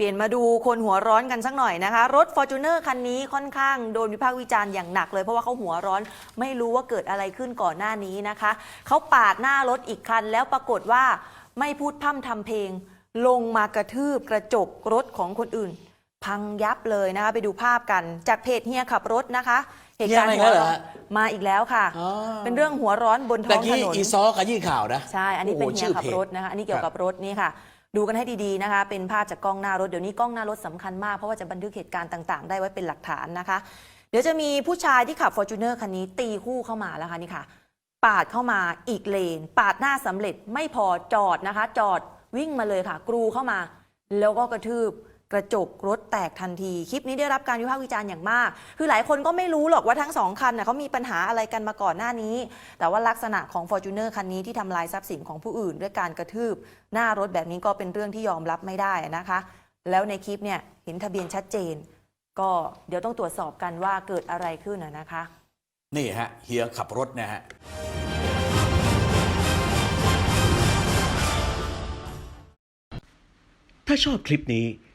เปลี่ยนมาดูคนหัวร้อนกันสักหน่อยนะคะ รถ f o r t u n e r คันนี้ค่อนข้างโดนวิพากษ์วิจารณ์อย่างหนักเลย เพราะว่าเขาหัวร้อนไม่รู้ว่าเกิดอะไรขึ้นก่อนหน้านี้นะคะ เขาปาดหน้ารถอีกคัน แล้วปรากฏว่าไม่พูดพร่ำทำเพลง ลงมากระทืบกระจกรถของคนอื่น พังยับเลยนะคะ ไปดูภาพกันจากเพจเฮียขับรถนะคะเหตุการณ์เฮียหัมาอีกแล้ววเหรร้ออนฮะมาอีกแล้วค่ะอ๋อเป็นเรื่องหัวร้อนบนท้แต่องถกี้นนอีซอขยี้ข่าวนะใช่อันนี้เป็นโโหเฮียชื่อขับพจรถนะคะอันนี้เกี่ยวกับรถนี่ค่ะ ดูกันให้ดีๆนะคะ เป็นภาพจากกล้องหน้ารถ เดี๋ยวนี้กล้องหน้ารถสำคัญมาก เพราะว่าจะบันทึกเหตุการณ์ต่าง ๆ ได้ไว้เป็นหลักฐานนะคะ เดี๋ยวจะมีผู้ชายที่ขับ f o r t u n e r คันนี้ตีคู่เข้ามาแล้วค่ะนี่ค่ะ ปาดเข้ามาอีกเลน ปาดหน้าสำเร็จไม่พอจอดนะคะ จอดวิ่งมาเลยค่ะ กรูเข้ามา แล้วก็กระทืบ กระจกรถแตกทันที คลิปนี้ได้รับการวิพากษ์วิจารณ์อย่างมาก คือหลายคนก็ไม่รู้หรอกว่าทั้งสองคันน่ะเขามีปัญหาอะไรกันมาก่อนหน้านี้ แต่ว่าลักษณะของ f o r t u n e r คันนี้ที่ทำลายทรัพย์สินของผู้อื่น ด้วยการกระทืบ หน้ารถแบบนี้ก็เป็นเรื่องที่ยอมรับไม่ได้นะคะ แล้วในคลิปเนี่ยเห็นทะเบียนชัดเจน ก็เดี๋ยวต้องตรวจสอบกันว่าเกิดอะไรขึ้นน่ะนะคะ นี่ฮะเฮียขับรถนะฮะถ้าชอบคลิปนี้